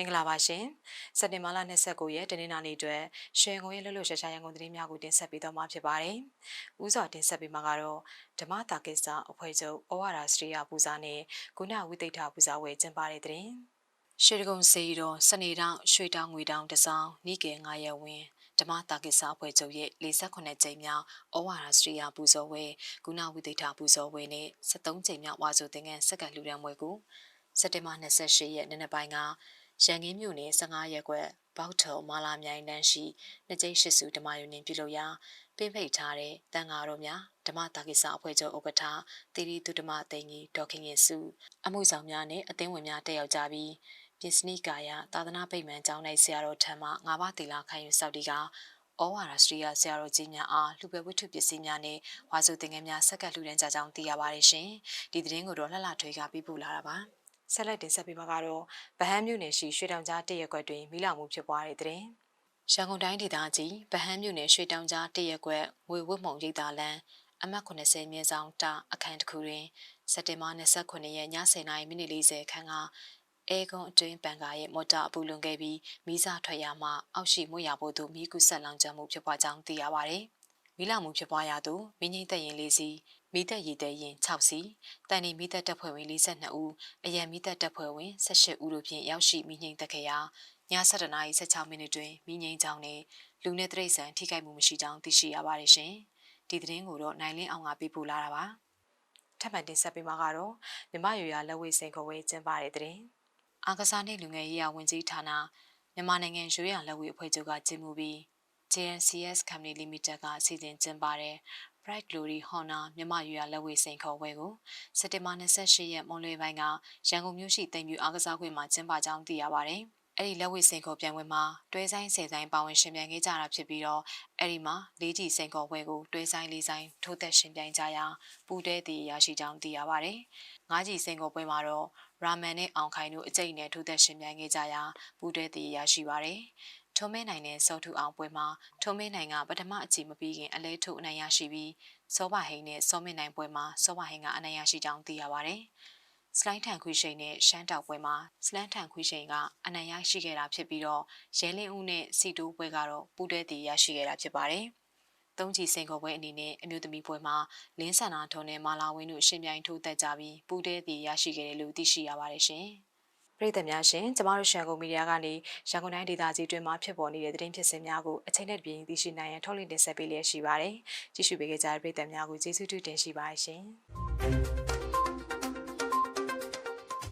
င်္ဂလာပါရှင်စက်တင်ဘာလ29ရက်တနင်္လာနေ့အတွက်ရွှေငုံရဲ့လှုပ်လှုပ်ရှားရှားရန်ကုန်သတင်းများကိုတင်ဆက်ပေးတော့မှာဖြစ်ပါတယ်။ဦးစွာတင်ဆက်ပေးမှာကတော့ဓမ္မတာကိစ္စအဖွဲ့ချုပ်ဩဝါဒစရိယပူဇာနဲ့ဂုဏဝိသိဋ္ဌပူဇာဝယ်ကျင်းပတဲ့တဲ့ရွှေဒဂုံစေရီတော်စနေတောင်ရွှေတောင်ငွေတောင်တစောင်းနိကေ9ရက်ဝင်းဓမ္မတာကိစ္စအဖွဲ့ချုပ်ရဲ့48ကြိမ်မြောက်ဩဝါဒစရိယပူဇော်ဝဲဂုဏဝိသိဋ္ဌပူဇော်ဝဲနဲ့73ကြိမ်မြောက်ဝါဆိုသင်္ကန်းစက္ကန့်လူရန်ဝဲကိုစက်တင်ဘာ28ရက်နေ့နေ့ပိုင်းက ရန်ကင်းမြို့နယ်15ရပ်ကွက်ဘောက်ထုံမာလာမြိုင်တန်းရှိနှစ်ကျိတ်ရှိစုဓမ္မယုံနေပြုလုပ်ရာပင်းဖိတ်ထားတဲ့တန်ဃာတော်များဓမ္မတာကိစ္စအဖွဲ့ချုပ်ဥက္ကဋ္ဌတိရိတုဓမ္မသိင်ကြီးဒေါက်ခင်ရင်စုအမှုဆောင်များနဲ့အသင်းဝင်များတက်ရောက်ကြပြီးပြင်စနိကာယသာသနာ့ဗိမာန်ကျောင်း၌ဆရာတော်ထံမှငါးပါးတီလာခံယူစောက်တီကဩဝါဒစရိယဆရာတော်ကြီးများအားလူပဲဝိထုပစ္စည်းများနဲ့ဝါစုသင်္ကန်းများဆက်ကပ်လှူဒန်းကြကြောင်းသိရပါတယ်ရှင်။ဒီသတင်းကိုတော့လှလှထွေးကပြပို့လာတာပါ။ ဆက်လက်တင်ဆက်ပေးမှာကတော့ဗဟန်းမြို့နယ်ရှိရွှေတောင်ကြားတရက်ကွက်တွင်မိလောင်မှုဖြစ်ပွားတဲ့တဲ့ရင်ရန်ကုန်တိုင်းဒေသကြီးဗဟန်းမြို့နယ်ရွှေတောင်ကြားတရက်ကွက်ငွေဝတ်မုံရိပ်သာလန်းအမှတ်80မြင်းဆောင်တအခန်းတစ်ခုတွင်စက်တင်ဘာ29ရက်ည10:40မိနစ်40ခန်းကအဲကွန်အတွင်းပန်ကာရဲ့မော်တာအပူလွန်ခဲ့ပြီးမိစားထွက်ရမှအောက်ရှိမွေရဖို့သို့မိကုဆက်လောင်ကျွမ်းမှုဖြစ်ပွားကြောင်းသိရပါတယ်။ မိလောင်မှုဖြစ်ပွားရသူမိငိမ့်သက်ရင်လေးစီမိသက်ရည်တဲ့ရင်6စီတန်နေမိသက်တပ်ဖွဲ့ဝင်42ဦးအရန်မိသက်တပ်ဖွဲ့ဝင်18ဦးတို့ဖြင့်ရောက်ရှိမိငိမ့်သက်ခဲ့ရာည7:16နာရီ16မိနစ်တွင်မိငိမ့်ကြောင်းနဲ့လူနဲ့တရိษံထိခိုက်မှုမရှိကြောင်းသိရှိရပါတယ်ရှင်ဒီသတင်းကိုတော့နိုင်လင်းအောင်ကပြပို့လာတာပါထပ်မံတင်ဆက်ပေးမှာကတော့မြမရွာလက်ဝဲစိန်ခေါ်ဝဲကျင်းပတဲ့သတင်းအာကစားနှင့်လူငယ်ရေးရာဝန်ကြီးဌာနမြန်မာနိုင်ငံရွေးရလက်ဝဲအဖွဲ့ချုပ်ကကျင်းပပြီး JNCS Company Limited ကစီစဉ်ကျင်းပတဲ့ Bright Glory Honor မြန်မာရွာလက်ဝဲစိန်ခေါ်ပွဲကိုစက်တင်ဘာ28ရက်မွန်လွဲပိုင်းကရန်ကုန်မြို့ရှိတင်ပြူအားကစားကွင်းမှာကျင်းပကြောင်းသိရပါတယ်။အဲ့ဒီလက်ဝဲစိန်ခေါ်ပြိုင်ပွဲမှာတွဲဆိုင်ဆယ်ဆိုင်ပါဝင်ရှင်ပြိုင်ခဲ့ကြတာဖြစ်ပြီးတော့အဲ့ဒီမှာလေးကြီးစိန်ခေါ်ပွဲကိုတွဲဆိုင်လေးဆိုင်ထိုးသက်ရှင်ပြိုင်ကြရာပူတဲတီရရှိကြောင်းသိရပါတယ်။ငါးကြီးစိန်ခေါ်ပွဲမှာတော့ရာမန်နဲ့အောင်ခိုင်တို့အကျိတ်နဲ့ထိုးသက်ရှင်ပြိုင်ခဲ့ကြရာပူတဲတီရရှိပါတယ်။ ထုံးမဲနိုင်တဲ့စောထုအောင်ပွဲမှာထုံးမဲနိုင်ကပထမအချီမပြီးခင်အလဲထုတ်အနိုင်ရရှိပြီးစောဘဟိန်နဲ့စောမင်းနိုင်ပွဲမှာစောဘဟိန်ကအနိုင်ရရှိကြောင်းသိရပါဗျ။စလိုင်းထန်ခွေရှိန်နဲ့ရှမ်းတောက်ပွဲမှာစလန်ထန်ခွေရှိန်ကအနိုင်ရရှိခဲ့တာဖြစ်ပြီးတော့ရဲလင်းဦးနဲ့စီတိုးပွဲကတော့ပူတဲတီရရှိခဲ့တာဖြစ်ပါတယ်။သုံးချီစင်ကောပွဲအနေနဲ့အမျိုးသမီးပွဲမှာလင်းဆန္ဒထုံးနဲ့မာလာဝင်းတို့ရှင်ပြိုင်ထိုးသက်ကြပြီးပူတဲတီရရှိခဲ့တယ်လို့သိရှိရပါတယ်ရှင်။ ပရိသတ်များရှင်ကျမတို့ရှန်ကုန်မီဒီယာကနေရန်ကုန်တိုင်းဒေသကြီးတွင်မှဖြစ်ပေါ်နေတဲ့သတင်းဖြစ်စဉ်များကိုအချိန်နဲ့တပြေးညီသိရှိနိုင်ရန်ထုတ်လွှင့်တင်ဆက်ပေးလျက်ရှိပါတယ်။ကြည့်ရှုပေးကြတဲ့ပရိသတ်များကိုကျေးဇူးတင်ရှိပါတယ်ရှင်။